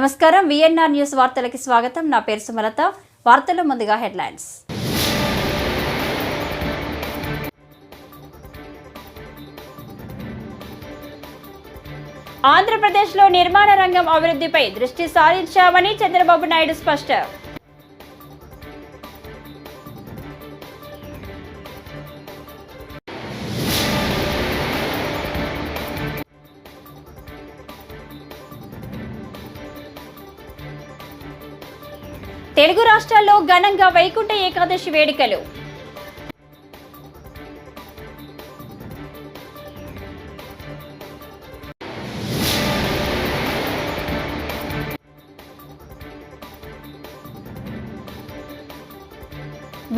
నమస్కారం. VNR news వార్తలకి స్వాగతం. నా పేరు సుమలత. వార్తలు ముందుగా హెడ్లైన్స్. ఆంధ్రప్రదేశ్లో నిర్మాణ రంగం అభివృద్ధిపై దృష్టి సారించామని చంద్రబాబు నాయుడు స్పష్టం. తెలుగు రాష్ట్రాల్లో ఘనంగా వైకుంఠ ఏకాదశి వేడుకలు.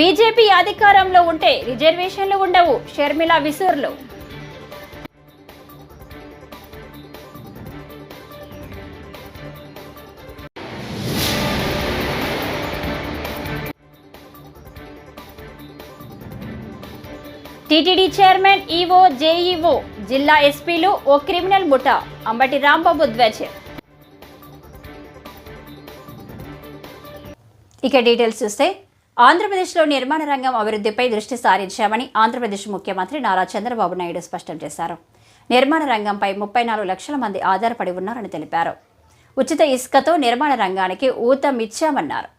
బీజేపీ అధికారంలో ఉంటే రిజర్వేషన్లు ఉండవు. షర్మిల విసూర్లు. టీటీడీ చైర్మన్ ఈవో జేఈఓ జిల్లా ఎస్పీలు ఓ క్రిమినల్ ముఠా అంబటి రాంబాబు ధ్వజం. ఇక డీటెయిల్స్ చూస్తే ఆంధ్రప్రదేశ్లో నిర్మాణ రంగం అభివృద్ధిపై దృష్టి సారించామని ఆంధ్రప్రదేశ్ ముఖ్యమంత్రి నారా చంద్రబాబు నాయుడు స్పష్టం చేశారు. నిర్మాణ రంగంపై ముప్పై నాలుగు లక్షల మంది ఆధారపడి ఉన్నారని తెలిపారు. ఉచిత ఇసుకతో నిర్మాణ రంగానికి ఊతమిచ్చామన్నారు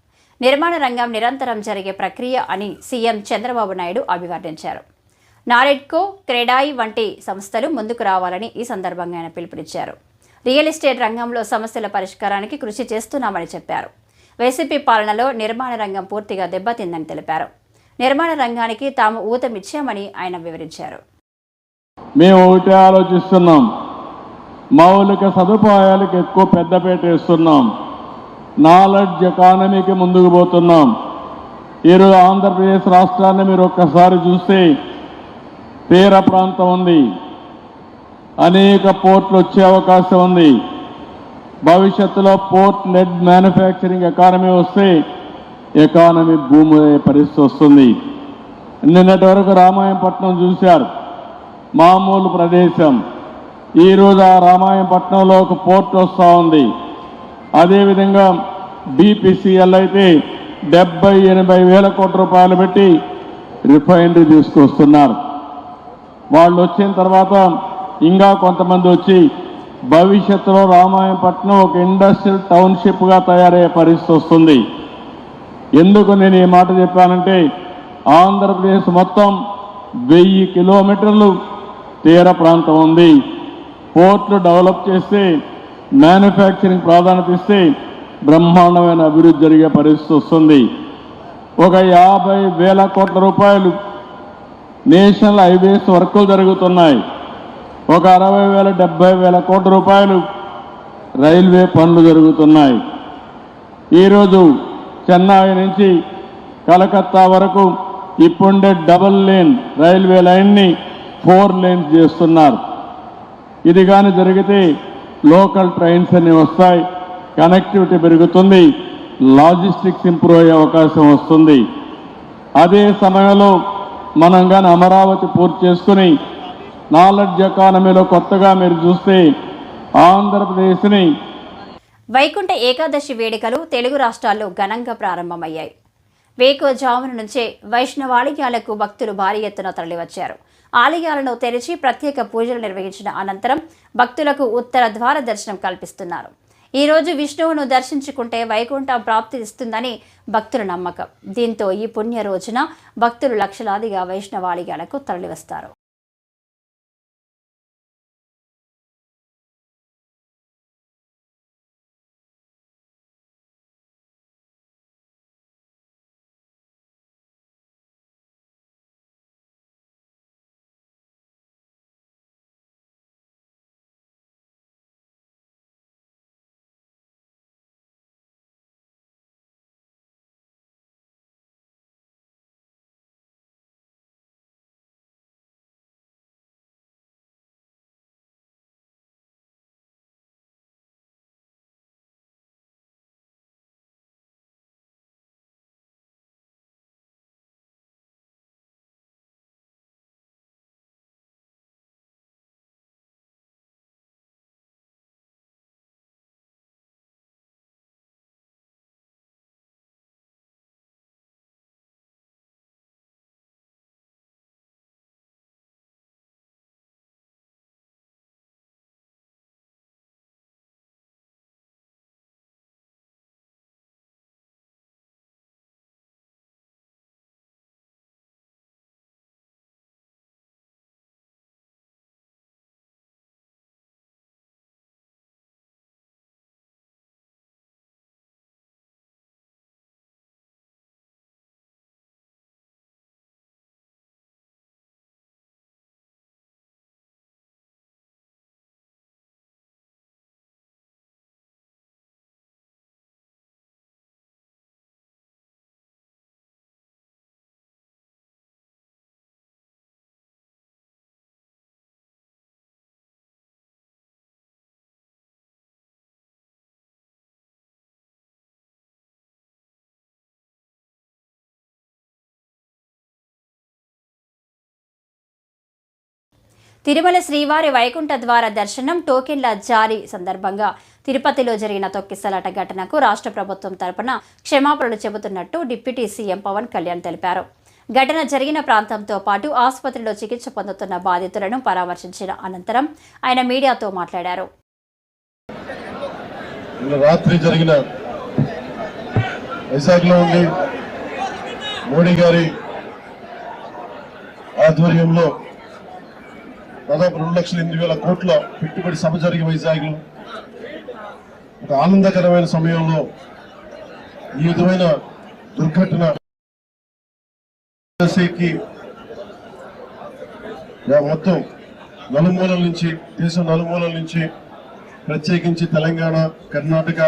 నిర్మాణ రంగం నిరంతరం జరిగే ప్రక్రియ అని సీఎం చంద్రబాబు నాయుడు అభివర్ణించారు. నారెడ్కో క్రెడాయి వంటి సంస్థలు ముందుకు రావాలని ఈ సందర్భంగా ఆయన పిలుపునిచ్చారు. రియల్ ఎస్టేట్ రంగంలో సమస్యల పరిష్కారానికి కృషి చేస్తున్నామని చెప్పారు. వైసీపీ పాలనలో నిర్మాణ రంగం పూర్తిగా దెబ్బతిందని తెలిపారు. నిర్మాణ రంగానికి తాము ఊతమిచ్చామని ఆయన వివరించారు. మేము ఒకటే ఆలోచిస్తున్నాం. మౌలిక సదుపాయాలకు ఎక్కువ పెద్దపేట వేస్తున్నాం. నాలెడ్జ్ ఎకానమీకి ముందుకు పోతున్నాం. ఈరోజు ఆంధ్రప్రదేశ్ రాష్ట్రాన్ని మీరు ఒక్కసారి చూస్తే తీర ప్రాంతం ఉంది. అనేక పోర్ట్లు వచ్చే అవకాశం ఉంది. భవిష్యత్తులో పోర్ట్ లెడ్ మ్యానుఫ్యాక్చరింగ్ ఎకానమీ వస్తే ఎకానమీ భూమి పరిస్థితి వస్తుంది. నిన్నటి వరకు రామాయణపట్నం చూశారు. మామూలు ప్రదేశం. ఈరోజు ఆ రామాయణపట్నంలో ఒక పోర్ట్ వస్తూ ఉంది. అదేవిధంగా బీపీసీఎల్ అయితే డెబ్బై ఎనభై వేల కోట్ల రూపాయలు పెట్టి రిఫైనరీ తీసుకొస్తున్నారు. వాళ్ళు వచ్చిన తర్వాత ఇంకా కొంతమంది వచ్చి భవిష్యత్తులో రామాయణపట్నం ఒక ఇండస్ట్రియల్ టౌన్షిప్గా తయారయ్యే పరిస్థితి వస్తుంది. ఎందుకు నేను ఈ మాట చెప్పానంటే ఆంధ్రప్రదేశ్ మొత్తం వెయ్యి కిలోమీటర్లు తీర ప్రాంతం ఉంది. పోర్ట్లు డెవలప్ చేస్తే మ్యానుఫ్యాక్చరింగ్ ప్రాధాన్యత ఇస్తే బ్రహ్మాండమైన అభివృద్ధి జరిగే పరిస్థితి వస్తుంది. ఒక యాభై వేల కోట్ల రూపాయలు నేషనల్ హైవేస్ వర్కులు జరుగుతున్నాయి. ఒక అరవై వేల డెబ్బై వేల కోట్ల రూపాయలు రైల్వే పనులు జరుగుతున్నాయి. ఈరోజు చెన్నై నుంచి కలకత్తా వరకు ఇప్పుండే డబుల్ లేన్ రైల్వే లైన్ని ఫోర్ లేన్స్ చేస్తున్నారు. ఇది కానీ జరిగితే లోకల్ ట్రైన్స్ అన్నీ వస్తాయి కనెక్టివిటీ పెరుగుతుంది లాజిస్టిక్స్ ఇంప్రూవ్ అయ్యే అవకాశం వస్తుంది. అదే సమయంలో మనం కానీ అమరావతి పూర్తి చేసుకుని నాలెడ్జ్ ఎకానమీలో కొత్తగా మీరు చూస్తే ఆంధ్రప్రదేశ్ని వైకుంఠ ఏకాదశి వేడుకలు తెలుగు రాష్ట్రాల్లో ఘనంగా ప్రారంభమయ్యాయి. వేకోజామున నుంచే వైష్ణవాలయాలకు భక్తులు భారీ ఎత్తున తరలివచ్చారు. ఆలయాలను తెరిచి ప్రత్యేక పూజలు నిర్వహించిన అనంతరం భక్తులకు ఉత్తర ద్వార దర్శనం కల్పిస్తున్నారు. ఈరోజు విష్ణువును దర్శించుకుంటే వైకుంఠ ప్రాప్తి ఇస్తుందని భక్తుల నమ్మకం. దీంతో ఈ పుణ్య రోజున భక్తులు లక్షలాదిగా వైష్ణవాలయాలకు తరలివస్తారు. తిరుమల శ్రీవారి వైకుంఠ ద్వార దర్శనం టోకెన్ల జారీ సందర్భంగా తిరుపతిలో జరిగిన తొక్కిసలాట ఘటనకు రాష్ట్ర ప్రభుత్వం తరపున క్షమాపణలు చెబుతున్నట్టు డిప్యూటీ సీఎం పవన్ కళ్యాణ్ తెలిపారు. ఘటన జరిగిన ప్రాంతంతో పాటు ఆసుపత్రిలో చికిత్స పొందుతున్న బాధితులను పరామర్శించిన అనంతరం ఆయన మీడియాతో మాట్లాడారు. రాత్రి జరిగిన వైజాగ్లో ఉండి మోడీ గారి ఆధ్వర్యంలో దాదాపు రెండు లక్షల ఎనిమిది వేల కోట్ల పెట్టుబడి సభ జరిగి వైజాగ్లో. ఒక ఆనందకరమైన సమయంలో ఈ విధమైన దుర్ఘటన మొత్తం నలుమూలల నుంచి దేశం నలుమూలల నుంచి ప్రత్యేకించి తెలంగాణ కర్ణాటక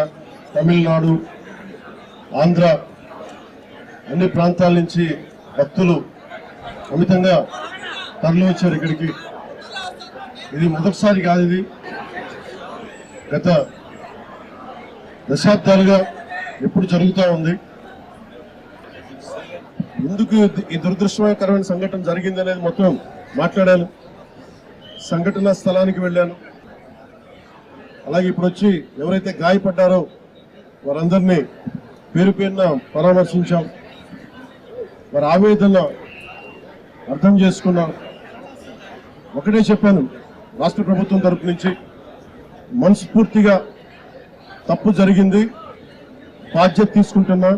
తమిళనాడు ఆంధ్ర అన్ని ప్రాంతాల నుంచి భక్తులు అమితంగా తరలి వచ్చారు ఇక్కడికి. ఇది మొదటిసారి కాదు ఇది. గత దశాబ్దాలుగా ఎప్పుడు జరుగుతూ ఉంది. ఎందుకు ఈ దురదృష్టకరమైన సంఘటన జరిగింది అనేది మొత్తం మాట్లాడాను. సంఘటన స్థలానికి వెళ్ళాను. అలాగే ఇప్పుడు వచ్చి ఎవరైతే గాయపడ్డారో వారందరినీ పేరు పేరున పరామర్శించాం. వారి ఆవేదన అర్థం చేసుకున్నాం. ఒకటే చెప్పాను రాష్ట్ర ప్రభుత్వం తరపు నుంచి మనస్ఫూర్తిగా తప్పు జరిగింది. బాధ్యత తీసుకుంటున్నా.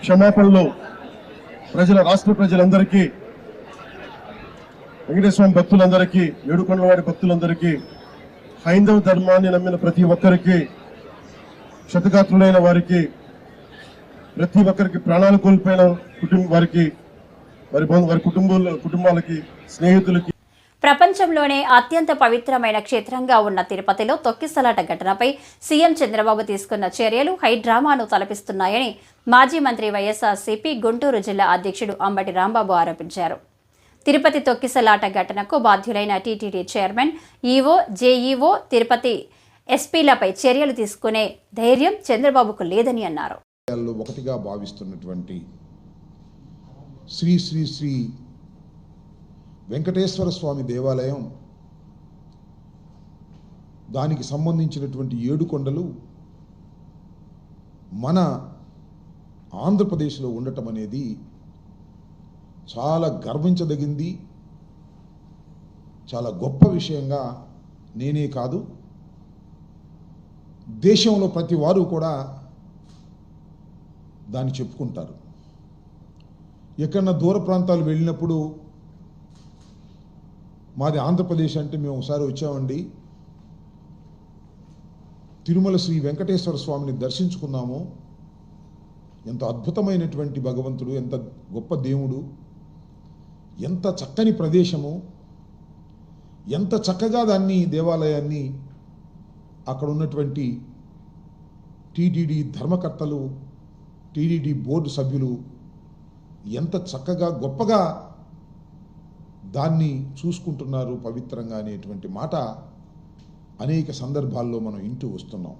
క్షమాపణలు ప్రజల రాష్ట్ర ప్రజలందరికీ వెంకటేశ్వర భక్తులందరికీ ఏడుకొండలవాడి భక్తులందరికీ హైందవ ధర్మాన్ని నమ్మిన ప్రతి ఒక్కరికి క్షతగాత్రులైన వారికి ప్రతి ఒక్కరికి ప్రాణాలు కోల్పోయిన కుటుంబ వారికి వారి వారి కుటుంబాల కుటుంబాలకి స్నేహితులకి ప్రపంచంలోనే అత్యంత పవిత్రమైన క్షేత్రంగా ఉన్న తిరుపతిలో తొక్కిసలాట ఘటనపై సీఎం చంద్రబాబు తీసుకున్న చర్యలు హైడ్రామాను తలపిస్తున్నాయని మాజీ మంత్రి వైఎస్ఆర్సీపీ గుంటూరు జిల్లా అధ్యక్షుడు అంబటి రాంబాబు ఆరోపించారు. తిరుపతి తొక్కిసలాట ఘటనకు బాధ్యులైన TTD chairman EO JEO Tirupati ఎస్పీలపై చర్యలు తీసుకునే ధైర్యం చంద్రబాబుకు లేదని అన్నారు. ఒకటిగా భావిస్తున్నటువంటి శ్రీ శ్రీ శ్రీ వెంకటేశ్వర స్వామి దేవాలయం దానికి సంబంధించినటువంటి ఏడు కొండలు మన ఆంధ్రప్రదేశ్లో ఉండటం అనేది చాలా గర్వించదగింది చాలా గొప్ప విషయంగా నేనే కాదు. దేశంలో ప్రతి వారు కూడా దాన్ని చెప్పుకుంటారు. ఎక్కడన్నా దూర ప్రాంతాలు వెళ్ళినప్పుడు మాది ఆంధ్రప్రదేశ్ అంటే మేము ఒకసారి వచ్చామండి. తిరుమల శ్రీ వెంకటేశ్వర స్వామిని దర్శించుకున్నాము. ఎంత అద్భుతమైనటువంటి భగవంతుడు ఎంత గొప్ప దేవుడు ఎంత చక్కని ప్రదేశము ఎంత చక్కగా దాన్ని దేవాలయాన్ని అక్కడ ఉన్నటువంటి టీటీడీ ధర్మకర్తలు టీడీడీ బోర్డు సభ్యులు ఎంత చక్కగా గొప్పగా దాన్ని చూసుకుంటున్నారు పవిత్రంగా అనేటువంటి మాట అనేక సందర్భాల్లో మనం ఇంటూ వస్తున్నాం.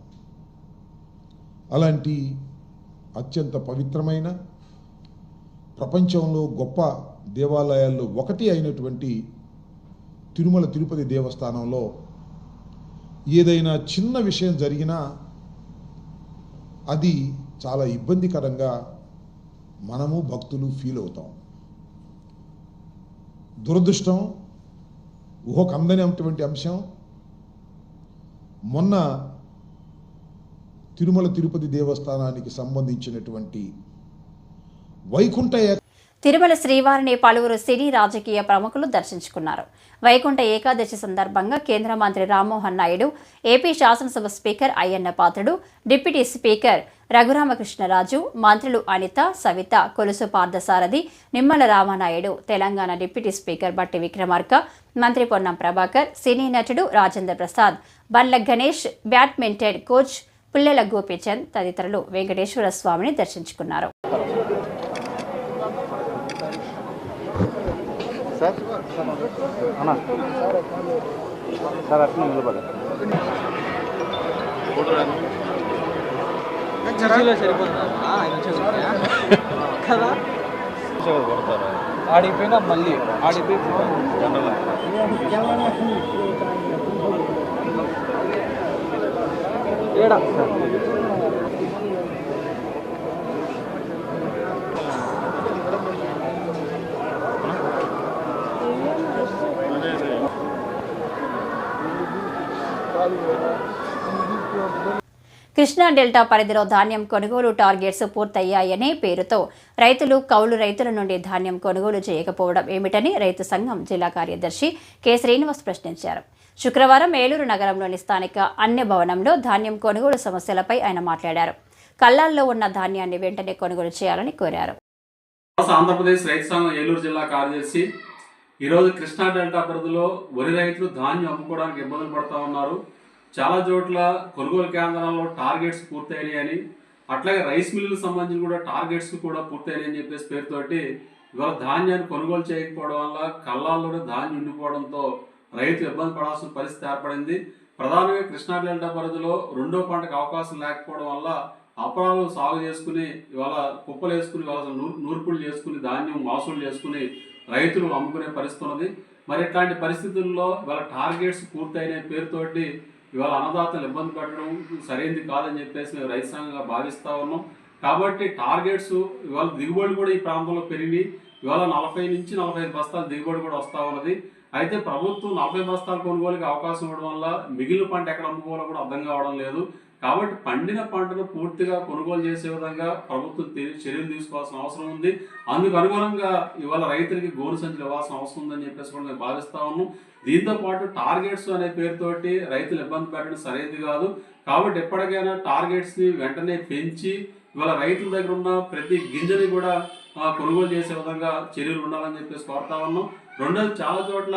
అలాంటి అత్యంత పవిత్రమైన ప్రపంచంలో గొప్ప దేవాలయాల్లో ఒకటి అయినటువంటి తిరుమల తిరుపతి దేవస్థానంలో ఏదైనా చిన్న విషయం జరిగినా అది చాలా ఇబ్బందికరంగా మనము భక్తులు ఫీల్ అవుతాం. దురదృష్టం ఊహకు అందనేటువంటి అంశం. మొన్న తిరుమల తిరుపతి దేవస్థానానికి సంబంధించినటువంటి వైకుంఠ తిరుమల శ్రీవారిని పలువురు సినీ రాజకీయ ప్రముఖులు దర్శించుకున్నారు. వైకుంఠ ఏకాదశి సందర్భంగా కేంద్ర మంత్రి రామ్మోహన్ నాయుడు ఏపీ శాసనసభ speaker Ayyanna Patrudu deputy speaker Raghuramakrishnaraju మంత్రులు అనిత సవిత కొలుసు పార్థసారథి నిమ్మల రామానాయుడు తెలంగాణ డిప్యూటీ స్పీకర్ బట్టి విక్రమార్క మంత్రి పొన్నం ప్రభాకర్ సినీ నటుడు రాజేంద్ర ప్రసాద్ బండ్ల గణేష్ బ్యాడ్మింటన్ కోచ్ పుల్లెల గోపీచంద్ తదితరులు వెంకటేశ్వర స్వామిని దర్శించుకున్నారు. సార్? అట్లా నిలబడ. కదా? ఆడిపోయినా మళ్ళీ ఆడిపోయి జనరల్. ఏడా? కృష్ణా డెల్టా పరిధిలో ధాన్యం కొనుగోలు టార్గెట్స్ పూర్తయ్యాయనే పేరుతో రైతులు కౌలు రైతుల నుండి ధాన్యం కొనుగోలు చేయకపోవడం ఏమిటని రైతు సంఘం జిల్లా కార్యదర్శి కె. శ్రీనివాస్ ప్రశ్నించారు. శుక్రవారం ఏలూరు నగరంలోని స్థానిక అన్య భవనంలో ధాన్యం కొనుగోలు సమస్యలపై ఆయన మాట్లాడారు. కళ్ళాల్లో ఉన్న ధాన్యాన్ని వెంటనే కొనుగోలు చేయాలని కోరారు. ఆంధ్రప్రదేశ్ రైతు సంఘం ఏలూరు జిల్లా కార్యదర్శి ఈరోజు కృష్ణా డెల్టా పరిధిలో వరి రైతులు ధాన్యం అమ్ముకోవడానికి ఇబ్బందులు పడుతూ ఉన్నారు. చాలా చోట్ల కొనుగోలు కేంద్రాల్లో టార్గెట్స్ పూర్తయినాయని అట్లాగే రైస్ మిల్లులకు సంబంధించి కూడా టార్గెట్స్ కూడా పూర్తయినాయని చెప్పేసి పేరుతోటి ఇవాళ ధాన్యాన్ని కొనుగోలు చేయకపోవడం వల్ల కళ్ళాల్లోనే ధాన్యం ఉండిపోవడంతో రైతు ఇబ్బంది పడాల్సిన పరిస్థితి ఏర్పడింది. ప్రధానంగా కృష్ణా డెల్టా పరిధిలో రెండో పంటకు అవకాశం లేకపోవడం వల్ల అపరాలు సాగు చేసుకుని ఇవాళ కుప్పలు వేసుకుని ఇవాళ నూర్- నూర్పులు చేసుకుని ధాన్యం మాసులు చేసుకుని రైతులు అమ్ముకునే పరిస్థితి ఉన్నది. మరి ఇట్లాంటి పరిస్థితుల్లో ఇవాళ టార్గెట్స్ పూర్తయిన పేరుతోటి ఇవాళ అన్నదాతలు ఇబ్బంది పెట్టడం సరైనది కాదని చెప్పేసి మేము రైతు సంఘంగా భావిస్తూ ఉన్నాం. కాబట్టి టార్గెట్స్ ఇవాళ దిగుబడి కూడా ఈ ప్రాంతంలో పెరిగి ఇవాళ నలభై నుంచి నలభై ఐదు బస్తాల దిగుబడి కూడా వస్తూ ఉన్నది. అయితే ప్రభుత్వం నలభై బస్తాలు కొనుగోలుకి అవకాశం ఇవ్వడం వల్ల మిగిలిన పంట ఎక్కడ అమ్ముకోవాలో కూడా అర్థం కావడం లేదు. కాబట్టి పండిన పంటను పూర్తిగా కొనుగోలు చేసే విధంగా ప్రభుత్వం చర్యలు తీసుకోవాల్సిన అవసరం ఉంది. అందుకు అనుగుణంగా ఇవాళ రైతులకి గోరు సంచులు ఇవ్వాల్సిన అవసరం ఉందని చెప్పేసి కూడా నేను భావిస్తా ఉన్నాం దీంతో పాటు టార్గెట్స్ అనే పేరుతోటి రైతులు ఇబ్బంది పెట్టడం సరైనది కాదు. కాబట్టి ఎప్పటికైనా టార్గెట్స్ని వెంటనే పెంచి ఇవాళ రైతుల దగ్గర ఉన్న ప్రతి గింజని కూడా కొనుగోలు చేసే విధంగా చర్యలు ఉండాలని చెప్పేసి కోరుతా ఉన్నాం రెండోది చాలా చోట్ల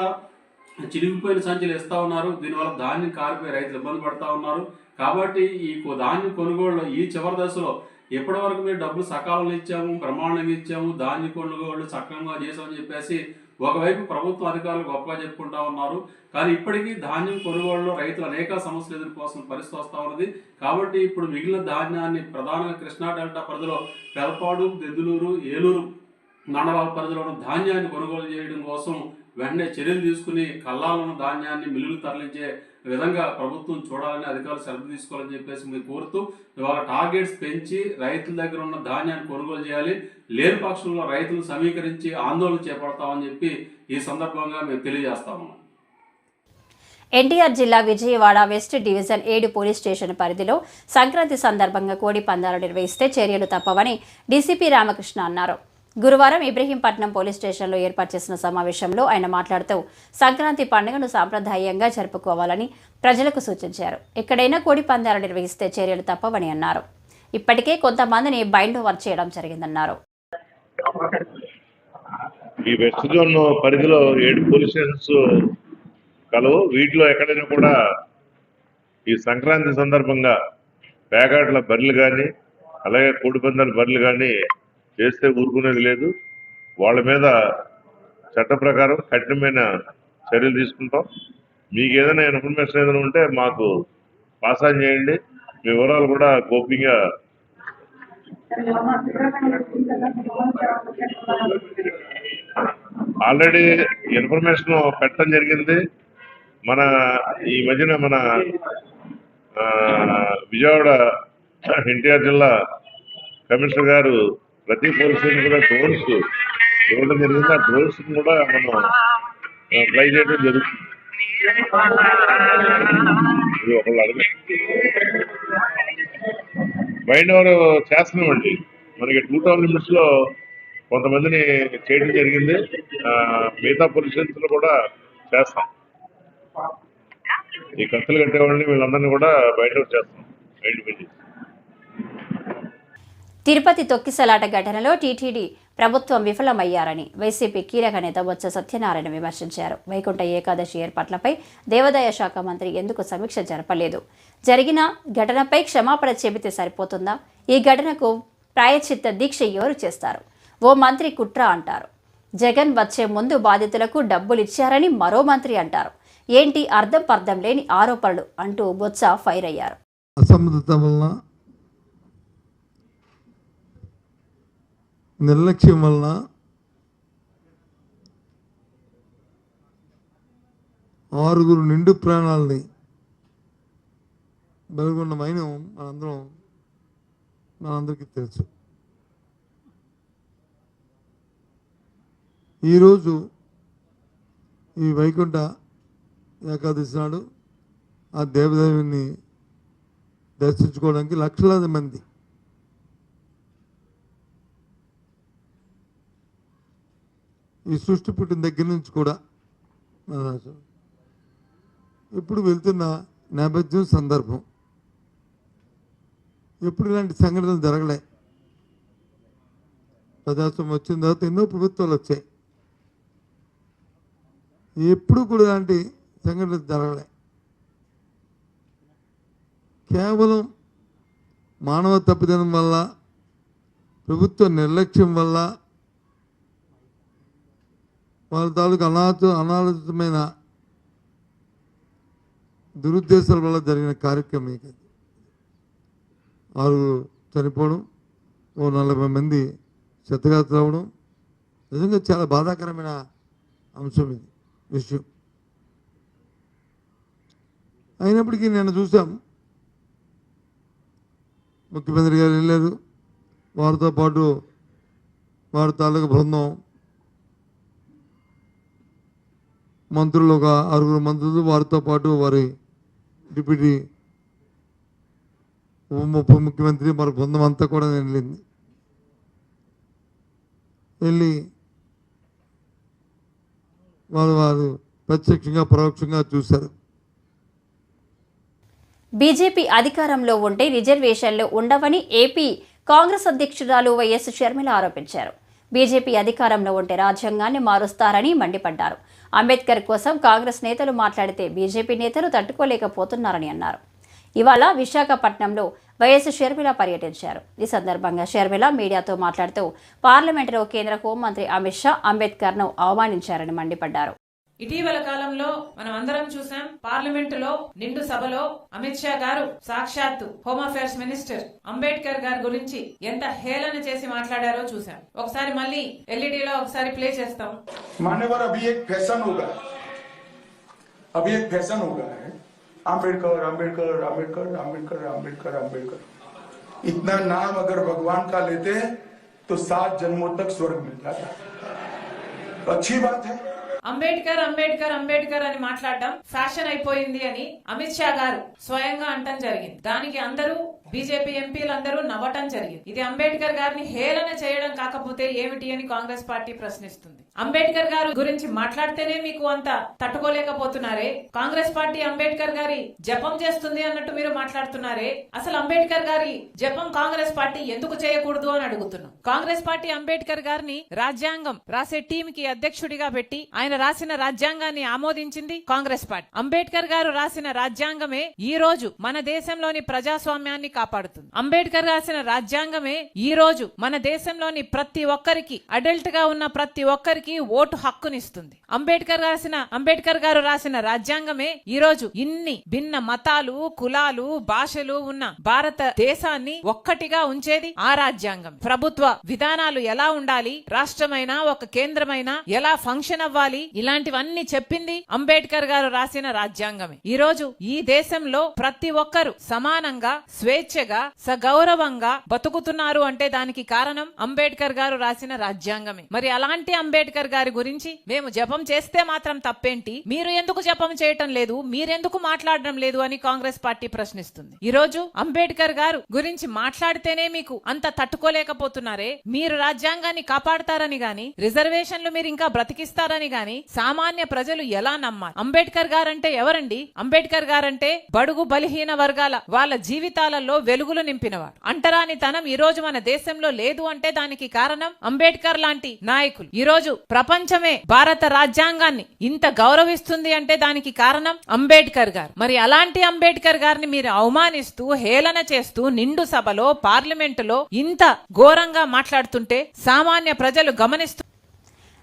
చిరిగిపోయిన సంచులు ఇస్తా ఉన్నారు. దీనివల్ల ధాన్యం కారిపోయి రైతులు ఇబ్బంది పడతా ఉన్నారు. కాబట్టి ఈ ధాన్యం కొనుగోళ్ళు ఈ చివరి దశలో ఎప్పటి వరకు మేము డబ్బులు సకాలంలో ఇచ్చాము ప్రమాణంగా ఇచ్చాము ధాన్య కొనుగోళ్ళు సక్రమంగా చేసామని చెప్పేసి ఒకవైపు ప్రభుత్వ అధికారులు గొప్పగా చెప్పుకుంటా ఉన్నారు. కానీ ఇప్పటికీ ధాన్యం కొనుగోలులో రైతులు అనేక సమస్యలు ఎదుర్కోవాల్సిన పరిస్థితి వస్తూ ఉన్నది. కాబట్టి ఇప్పుడు మిగిలిన ధాన్యాన్ని ప్రధానంగా కృష్ణా డెల్టా పరిధిలో పెలపాడు దెద్దులూరు ఏలూరు మండలాల పరిధిలో ఉన్న ధాన్యాన్ని కొనుగోలు చేయడం కోసం వెంటనే చర్యలు తీసుకుని కళ్ళాలను ధాన్యాన్ని మిల్లులు తరలించే విధంగా ప్రభుత్వం చూడాలని అధికారులు శ్రద్ధ తీసుకోవాలని చెప్పేసి మీరు కోరుతూ ఇవాళ టార్గెట్స్ పెంచి రైతుల దగ్గర ఉన్న ధాన్యాన్ని కొనుగోలు చేయాలి లేని పక్షంలో రైతులు సమీకరించి ఆందోళన చేపడతామని చెప్పి ఈ సందర్భంగా మేము తెలియజేస్తాము ఎన్టీఆర్ జిల్లా విజయవాడ వెస్ట్ డివిజన్ ఏడు పోలీస్ స్టేషన్ పరిధిలో సంక్రాంతి సందర్భంగా కోడి పందాలు నిర్వహిస్తే చర్యలు తప్పవని డీసీపీ రామకృష్ణ అన్నారు. గురువారం ఇబ్రహీంపట్నం పోలీస్ స్టేషన్లో ఏర్పాటు చేసిన సమావేశంలో ఆయన మాట్లాడుతూ సంక్రాంతి పండుగను సాంప్రదాయంగా జరుపుకోవాలని ప్రజలకు సూచించారు. ఎక్కడైనా కోడి పందాలు నిర్వహిస్తే చర్యలు తప్పవని అన్నారు. ఇప్పటికే కొంతమందిని బైండ్ ఓవర్ చేయడం జరిగిందన్నారు. ఈ వెస్ట్ జోన్ పరిధిలో ఏడు పోలీస్ స్టేషన్స్ కలవు. వీటిలో ఎక్కడైనా కూడా ఈ సంక్రాంతి సందర్భంగా పేకాట్ల బర్రెలు కానీ అలాగే కోడిపందాల బర్రెలు కానీ చేస్తే ఊరుకునేది లేదు. వాళ్ళ మీద చట్ట ప్రకారం కఠినమైన చర్యలు తీసుకుంటాం. మీకు ఏదైనా ఇన్ఫర్మేషన్ ఏదైనా ఉంటే మాకు పాస్ ఆన్ చేయండి. మీ వివరాలు కూడా గోప్యంగా ఆల్రెడీ ఇన్ఫర్మేషన్ పెట్టడం జరిగింది. మన ఈ మధ్యన మన విజయవాడ ఎన్టీఆర్ జిల్లా కమిషనర్ గారు ప్రతి పోలీస్ స్టేషన్ కూడా డ్రోన్స్ ఇవ్వడం జరిగింది ఆ డ్రోన్స్ కూడా మనం ట్రై చేయడం జరుగుతుంది. ఇది ఒకళ్ళు అడగ మైండ్ ఓవర్ చేస్తున్నామండి మనకి టూ టౌన్ లిమిట్స్లో కొంతమందిని చేయడం జరిగింది. మిగతా పొజిషన్స్ కూడా చేస్తాం. ఈ కత్తులు కట్టేవాళ్ళని వీళ్ళందరినీ కూడా బయట చేస్తాం. బయట పెట్టి. తిరుపతి తొక్కిసలాట ఘటనలో టీటీడీ ప్రభుత్వం విఫలమయ్యారని వైసీపీ కీలక నేత బొత్స సత్యనారాయణ విమర్శించారు. వైకుంఠ ఏకాదశి ఏర్పాట్లపై దేవాదాయ శాఖ మంత్రి ఎందుకు సమీక్ష జరపలేదు? జరిగిన ఘటనపై క్షమాపణ చెబితే సరిపోతుందా? ఈ ఘటనకు ప్రాయచిత్త దీక్ష ఎవరు చేస్తారు? ఓ మంత్రి కుట్ర అంటారు. జగన్ వచ్చే ముందు బాధితులకు డబ్బులు ఇచ్చారని మరో మంత్రి అంటారు. ఏంటి అర్థం పర్థం లేని ఆరోపణలు అంటూ బొత్స ఫైర్ అయ్యారు. అసమర్థత వలన నిర్లక్ష్యం వలన ఆరుగురు నిండు ప్రాణాలని బలిగొన్న మైనం మనందరం మనందరికీ తెలుసు. ఈరోజు ఈ వైకుంఠ ఏకాదశి నాడు ఆ దేవదేవిని దర్శించుకోవడానికి లక్షలాది మంది ఈ సృష్టి పుట్టిన దగ్గర నుంచి కూడా మన రాష్ట్రం ఇప్పుడు వెళ్తున్న నేపథ్యం సందర్భం. ఎప్పుడు ఇలాంటి సంఘటనలు జరగలే? ప్రజాస్వామ్యం వచ్చిన తర్వాత ఎన్నో ప్రభుత్వాలు వచ్చాయి. ఎప్పుడు కూడా ఇలాంటి సంఘటనలు జరగలే. కేవలం మానవ తప్పిదనం వల్ల ప్రభుత్వ నిర్లక్ష్యం వల్ల వాళ్ళ తాలూకు అనాథ అనాలోచితమైన దురుద్దేశాల వల్ల జరిగిన కార్యక్రమం ఇది. ఆరుగురు చనిపోవడం ఓ నలభై మంది చెత్తగా రావడం నిజంగా చాలా బాధాకరమైన అంశం ఇది విషయం. అయినప్పటికీ నేను చూసాం ముఖ్యమంత్రి గారు వెళ్ళారు. వారితో పాటు వారి తాలూకు బృందం మంత్రులు ఒక ఆరుగురు మంత్రులు వారితో పాటు వారి డిప్యూటీ ఉప ఉప ముఖ్యమంత్రి మరి బృందం అంతా కూడా వెళ్ళింది. వెళ్ళి వారు వారు ప్రత్యక్షంగా పరోక్షంగా చూశారు. బీజేపీ అధికారంలో ఉంటే రిజర్వేషన్లు ఉండవని ఏపీ కాంగ్రెస్ అధ్యక్షురాలు వైఎస్ షర్మిల ఆరోపించారు. బీజేపీ అధికారంలో ఉంటే రాజ్యాంగాన్ని మారుస్తారని మండిపడ్డారు. అంబేద్కర్ కోసం కాంగ్రెస్ నేతలు మాట్లాడితే బీజేపీ నేతలు తట్టుకోలేకపోతున్నారని అన్నారు. ఇవాళ విశాఖపట్నంలో వైఎస్ షర్మిల పర్యటించారు. ఈ సందర్భంగా షర్మిల మీడియాతో మాట్లాడుతూ పార్లమెంటులో కేంద్ర హోంమంత్రి అమిత్ షా అంబేద్కర్ను అవమానించారని మండిపడ్డారు. ఇటీవల కాలంలో మనం అందరం చూసాం పార్లమెంటు లో నిండు సభలో అమిత్ షా గారు సాక్షాత్తు హోమ్ అఫేర్స్ మినిస్టర్ అంబేద్కర్ గారి గురించి ఎంత హేళన చేసి మాట్లాడారో చూసాం ఒకసారి మళ్ళీ ఎల్ఈడిలో ఒకసారి ప్లే చేస్తాం मान्यवर अभी एक फैशन हो गया अभी एक फैशन हो गया है आम्बेडकर आम्बेडकर आम्बेडकर आम्बेडकर आम्बेडकर आम्बेडकर इतना नाम अगर भगवान का लेते तो सात जन्मों तक स्वर्ग मिल जाता तो अच्छी बात है అంబేద్కర్ అంబేద్కర్ అంబేద్కర్ అని మాట్లాడడం ఫ్యాషన్ అయిపోయింది అని అమిత్ షా గారు స్వయంగా అంటం జరిగింది. దానికి అందరూ బీజేపీ ఎంపీలందరూ నవ్వటం జరిగింది. ఇది అంబేద్కర్ గారిని హేళన చేయడం కాకపోతే ఏమిటి అని కాంగ్రెస్ పార్టీ ప్రశ్నిస్తుంది. అంబేద్కర్ గారు గురించి మాట్లాడితేనే మీకు అంత తట్టుకోలేకపోతున్నారే. కాంగ్రెస్ పార్టీ అంబేద్కర్ గారి జపం చేస్తుంది అన్నట్టు మీరు మాట్లాడుతున్నారే. అసలు అంబేద్కర్ గారి జపం కాంగ్రెస్ పార్టీ ఎందుకు చేయకూడదు అని అడుగుతున్నాం. కాంగ్రెస్ పార్టీ అంబేద్కర్ గారిని రాజ్యాంగం రాసే టీం కి అధ్యక్షుడిగా పెట్టి ఆయన రాసిన రాజ్యాంగాన్ని ఆమోదించింది కాంగ్రెస్ పార్టీ. అంబేద్కర్ గారు రాసిన రాజ్యాంగమే ఈ రోజు మన దేశంలోని ప్రజాస్వామ్యాన్ని కాపాడుతుంది. అంబేద్కర్ రాసిన రాజ్యాంగమే ఈ రోజు మన దేశంలోని ప్రతి ఒక్కరికి అడల్ట్గా ఉన్న ప్రతి ఒక్కరికి ఓటు హక్కునిస్తుంది. అంబేద్కర్ రాసిన అంబేద్కర్ గారు రాసిన రాజ్యాంగమే ఈ రోజు ఇన్ని భిన్న మతాలు కులాలు భాషలు ఉన్న భారత దేశాన్ని ఒక్కటిగా ఉంచేది ఆ రాజ్యాంగం. ప్రభుత్వ విధానాలు ఎలా ఉండాలి రాష్ట్రమైనా ఒక కేంద్రమైనా ఎలా ఫంక్షన్ అవ్వాలి ఇలాంటివన్నీ చెప్పింది అంబేద్కర్ గారు రాసిన రాజ్యాంగమే. ఈ రోజు ఈ దేశంలో ప్రతి ఒక్కరు సమానంగా స్వేచ్ఛ స్వేచ్ఛగా సగౌరవంగా బతుకుతున్నారు అంటే దానికి కారణం అంబేద్కర్ గారు రాసిన రాజ్యాంగమే. మరి అలాంటి అంబేద్కర్ గారి గురించి మేము జపం చేస్తే మాత్రం తప్పేంటి? మీరు ఎందుకు జపం చేయటం లేదు? మీరెందుకు మాట్లాడడం లేదు అని కాంగ్రెస్ పార్టీ ప్రశ్నిస్తుంది. ఈ రోజు అంబేద్కర్ గారు గురించి మాట్లాడితేనే మీకు అంత తట్టుకోలేకపోతున్నారే. మీరు రాజ్యాంగాన్ని కాపాడతారని గాని రిజర్వేషన్లు మీరు ఇంకా బ్రతికిస్తారని గాని సామాన్య ప్రజలు ఎలా నమ్మాలి? అంబేద్కర్ గారంటే ఎవరండి? అంబేద్కర్ గారంటే బడుగు బలహీన వర్గాల వాళ్ళ జీవితాలలో వెలుగులు నింపినవాడు. అంటరాని తనం ఈ రోజు మన దేశంలో లేదు అంటే దానికి కారణం అంబేద్కర్ లాంటి నాయకులు. ఈ రోజు ప్రపంచమే భారత రాజ్యాంగాన్ని ఇంత గౌరవిస్తుంది అంటే దానికి కారణం అంబేద్కర్ గారు. మరి అలాంటి అంబేద్కర్ గారిని మీరు అవమానిస్తూ హేళన చేస్తూ నిండు సభలో పార్లమెంటులో ఇంత ఘోరంగా మాట్లాడుతుంటే సామాన్య ప్రజలు గమనిస్తూ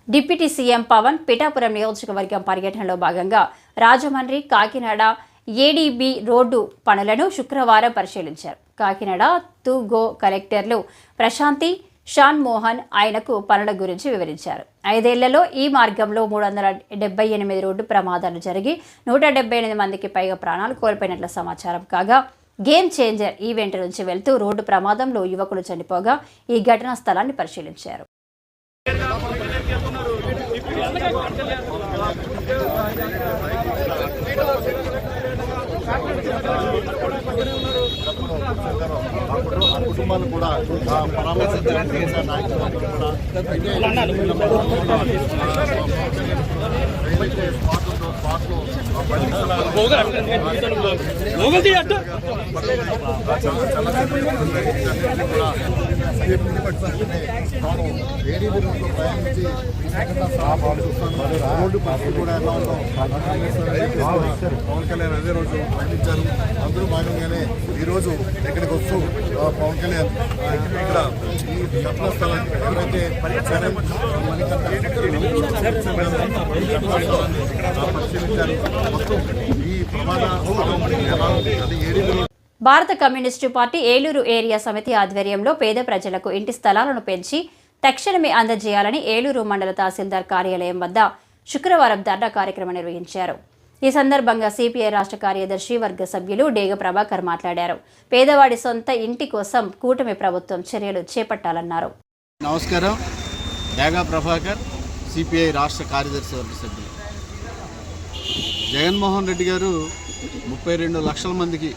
డిప్యూటీ సీఎం పవన్ పిఠాపురం నియోజకవర్గం పర్యటనలో భాగంగా రాజమండ్రి కాకినాడ ఏడీబీ రోడ్డు పనులను శుక్రవారం పరిశీలించారు. కాకినాడ తూగో కలెక్టర్లు ప్రశాంతి షాన్ మోహన్ ఆయనకు పనుల గురించి వివరించారు. ఐదేళ్ళలో ఈ మార్గంలో మూడు వందల డెబ్బై ఎనిమిది రోడ్డు ప్రమాదాలు జరిగి నూట డెబ్బై ఎనిమిది మందికి పైగా ప్రాణాలు కోల్పోయినట్లు సమాచారం కాగా గేమ్ చేంజర్ ఈవెంట్ నుంచి వెళ్తూ రోడ్డు ప్రమాదంలో యువకులు చనిపోగా ఈ ఘటనా స్థలాన్ని పరిశీలించారు. కుటుంబాలు కూడా పరామర్శించడానికి నాయకులందరూ కూడా. అయితే ఏవైతే రోడ్డు కూడా ఎలా పవన్ కళ్యాణ్ అదే రోజు పండించారు అందరూ భాగంగానే ఈరోజు ఇక్కడికి వస్తూ ఆ, పవన్ కళ్యాణ్ ఇక్కడ ఈ ఘటనా స్థలాన్ని ఎవరైతే పరిశీలించారు భారత కమ్యూనిస్టు పార్టీ ఏలూరు ఏరియా సమితి ఆధ్వర్యంలో పేద ప్రజలకు ఇంటి స్థలాలను పెంచి తక్షణమే అందజేయాలని ఏలూరు మండల తహసీల్దార్ కార్యాలయం వద్ద శుక్రవారం ధర్నా కార్యక్రమం నిర్వహించారు. ఈ సందర్భంగా సిపిఐ రాష్ట్ర కార్యదర్శి వర్గ సభ్యులు డేగ ప్రభాకర్ మాట్లాడారు. పేదవాడి సొంత ఇంటి కోసం కూటమి ప్రభుత్వం చర్యలు చేపట్టాలన్నారు. నమస్కారం. డేగా ప్రభాకర్ సిపిఐ రాష్ట్ర కార్యదర్శి వర్గ సభ్యులు. జగన్మోహన్ రెడ్డి గారు ముప్పై రెండు లక్షల మందికి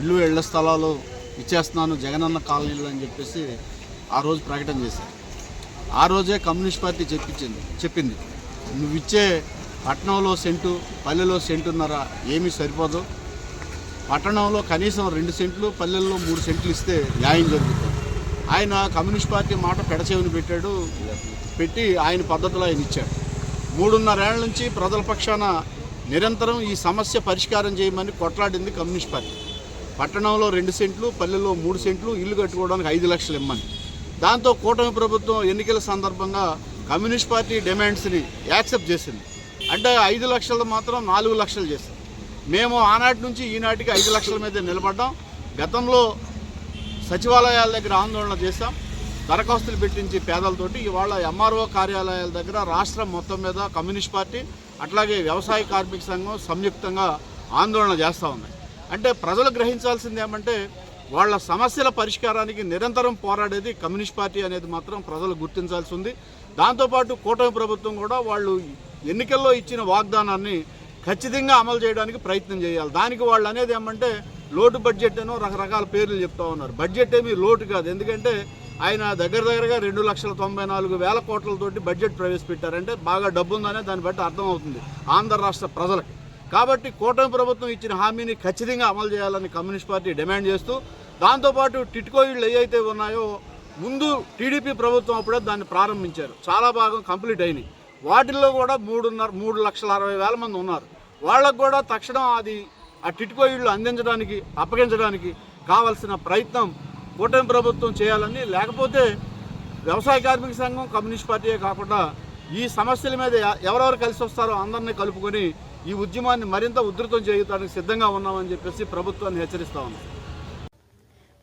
ఇల్లు ఇళ్ళ స్థలాలు ఇచ్చేస్తున్నాను జగనన్న కాలనీలు అని చెప్పేసి ఆ రోజు ప్రకటన చేశారు. ఆ రోజే కమ్యూనిస్ట్ పార్టీ చెప్పించింది చెప్పింది. నువ్వు ఇచ్చే పట్టణంలో సెంటు పల్లెలో సెంటున్నర ఏమీ సరిపోదు. పట్టణంలో కనీసం రెండు సెంట్లు పల్లెల్లో మూడు సెంట్లు ఇస్తే న్యాయం జరుగుతుంది. ఆయన కమ్యూనిస్ట్ పార్టీ మాట పెడచేవిని పెట్టాడు పెట్టి ఆయన పద్ధతిలో ఆయన ఇచ్చాడు. మూడున్నరేళ్ళ నుంచి ప్రజల పక్షాన నిరంతరం ఈ సమస్య పరిష్కారం చేయమని కొట్లాడింది కమ్యూనిస్ట్ పార్టీ. పట్టణంలో రెండు సెంట్లు పల్లెల్లో మూడు సెంట్లు ఇల్లు కట్టుకోవడానికి ఐదు లక్షలు ఇమ్మని. దాంతో కూటమి ప్రభుత్వం ఎన్నికల సందర్భంగా కమ్యూనిస్ట్ పార్టీ డిమాండ్స్ని యాక్సెప్ట్ చేసింది. అంటే ఐదు లక్షలు మాత్రం నాలుగు లక్షలు చేసింది. మేము ఆనాటి నుంచి ఈనాటికి ఐదు లక్షల మీద నిలబడ్డాం. గతంలో సచివాలయాల దగ్గర ఆందోళన చేశాం. దరఖాస్తులు పెట్టించి పేదలతోటి ఇవాళ ఎంఆర్ఓ కార్యాలయాల దగ్గర రాష్ట్రం మొత్తం మీద కమ్యూనిస్ట్ పార్టీ అట్లాగే వ్యవసాయ కార్మిక సంఘం సంయుక్తంగా ఆందోళన చేస్తూ ఉన్నాయి అంటే ప్రజలు గ్రహించాల్సింది ఏమంటే వాళ్ళ సమస్యల పరిష్కారానికి నిరంతరం పోరాడేది కమ్యూనిస్ట్ పార్టీ అనేది మాత్రం ప్రజలు గుర్తించాల్సి ఉంది. దాంతోపాటు కూటమి ప్రభుత్వం కూడా వాళ్ళు ఎన్నికల్లో ఇచ్చిన వాగ్దానాన్ని ఖచ్చితంగా అమలు చేయడానికి ప్రయత్నం చేయాలి. దానికి వాళ్ళు అనేది ఏమంటే లోటు బడ్జెట్ అనో రకరకాల పేర్లు చెప్తా ఉన్నారు. బడ్జెట్ ఏమీ లోటు కాదు. ఎందుకంటే ఆయన దగ్గర దగ్గరగా రెండు లక్షల తొంభై నాలుగు వేల కోట్లతోటి బడ్జెట్ ప్రవేశపెట్టారంటే బాగా డబ్బు ఉందనే దాన్ని బట్టి అర్థమవుతుంది ఆంధ్ర రాష్ట్ర ప్రజలకి. కాబట్టి కూటమి ప్రభుత్వం ఇచ్చిన హామీని ఖచ్చితంగా అమలు చేయాలని కమ్యూనిస్ట్ పార్టీ డిమాండ్ చేస్తూ దాంతోపాటు టిట్కో ఇళ్ళు ఏవైతే ఉన్నాయో ముందు టీడీపీ ప్రభుత్వం అప్పుడే దాన్ని ప్రారంభించారు. చాలా భాగం కంప్లీట్ అయినాయి. వాటిల్లో కూడా మూడున్నర మూడు లక్షల అరవై వేల మంది ఉన్నారు. వాళ్ళకు కూడా తక్షణం అది ఆ టిట్కో ఇళ్ళు అందించడానికి అప్పగించడానికి కావలసిన ప్రయత్నం కూటమి ప్రభుత్వం చేయాలని లేకపోతే వ్యవసాయ కార్మిక సంఘం కమ్యూనిస్ట్ పార్టీయే కాకుండా ఈ సమస్యల మీద ఎవరెవరు కలిసి వస్తారో అందరినీ కలుపుకొని ఈ ఉద్యమాన్ని మరింత ఉధృతం చేయడానికి సిద్ధంగా ఉన్నామని చెప్పేసి ప్రభుత్వాన్ని హెచ్చరిస్తా ఉన్నాం.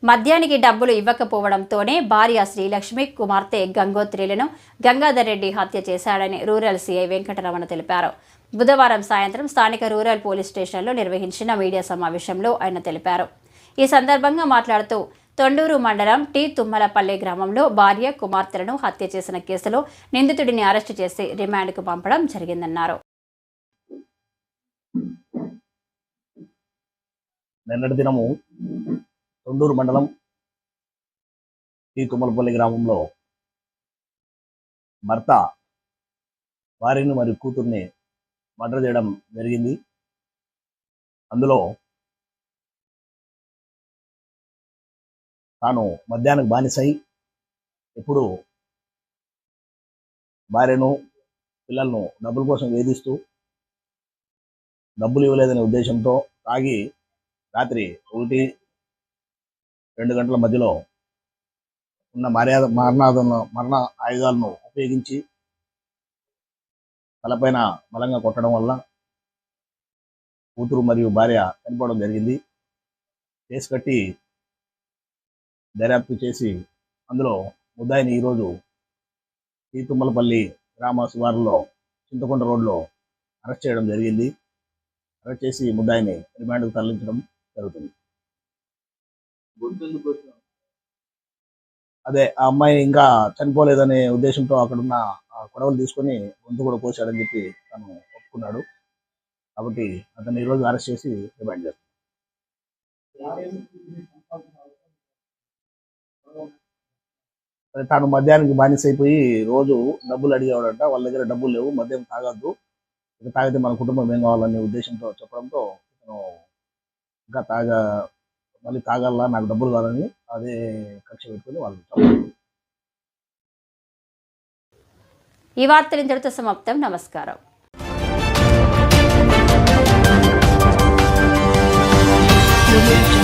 మద్యానికి డబ్బులు ఇవ్వకపోవడంతోనే భార్య శ్రీలక్ష్మి కుమార్తె గంగోత్రిలను గంగాధర్ రెడ్డి హత్య చేశాడని రూరల్ సీఐ వెంకటరమణ తెలిపారు. బుధవారం సాయంత్రం స్థానిక రూరల్ పోలీస్ స్టేషన్లో నిర్వహించిన మీడియా సమావేశంలో ఆయన తెలిపారు. ఈ సందర్భంగా మాట్లాడుతూ తొండూరు మండలం టి తుమ్మలపల్లి గ్రామంలో భార్య కుమార్తెలను హత్య చేసిన కేసులో నిందితుడిని అరెస్టు చేసి రిమాండ్కు పంపడం జరిగిందన్నారు. నిన్నటి దినము తొండూరు మండలం టి తుమ్మలపల్లి గ్రామంలో భర్త వారిని మరియు కూతుర్ని మర్డర్ చేయడం జరిగింది. అందులో తాను మద్యానికి బానిసై ఎప్పుడు భార్యను పిల్లలను డబ్బుల కోసం వేధిస్తూ డబ్బులు ఇవ్వలేదనే ఉద్దేశంతో తాగి రాత్రి ఒకటి రెండు గంటల మధ్యలో ఉన్న మర్యాద మరణాలను మరణ ఆయుధాలను ఉపయోగించి తలపైన బలంగా కొట్టడం వల్ల కూతురు మరియు భార్య చనిపోవడం జరిగింది. కేసు కట్టి దర్యాప్తు చేసి అందులో ముద్దాయిని ఈరోజు ఈ గ్రామ శివారులో చింతకొండ రోడ్లో అరెస్ట్ చేయడం జరిగింది. అరెస్ట్ చేసి ముద్దాయిని రిమాండ్కు తరలించడం జరుగుతుంది. అదే ఆ అమ్మాయిని ఇంకా చనిపోలేదనే ఉద్దేశంతో అక్కడున్న ఆ గొడవలు తీసుకొని గొంతు కూడా కోసాడని చెప్పి తను ఒప్పుకున్నాడు. కాబట్టి అతను ఈరోజు అరెస్ట్ చేసి రిమాండ్ చేస్తాం తాను మద్యానికి బానిసైపోయి రోజు డబ్బులు అడిగేవాడంట వాళ్ళ దగ్గర డబ్బులు లేవు మద్యం తాగద్దు ఇక తాగితే మన కుటుంబం ఏం కావాలనే ఉద్దేశంతో చెప్పడంతో ఇంకా తాగ మళ్ళీ తాగాల నాకు డబ్బులు కావాలని అదే కక్ష పెట్టుకుని వాళ్ళు ఈ వార్త ఇంతటితో సమాప్తం నమస్కారం Thank you.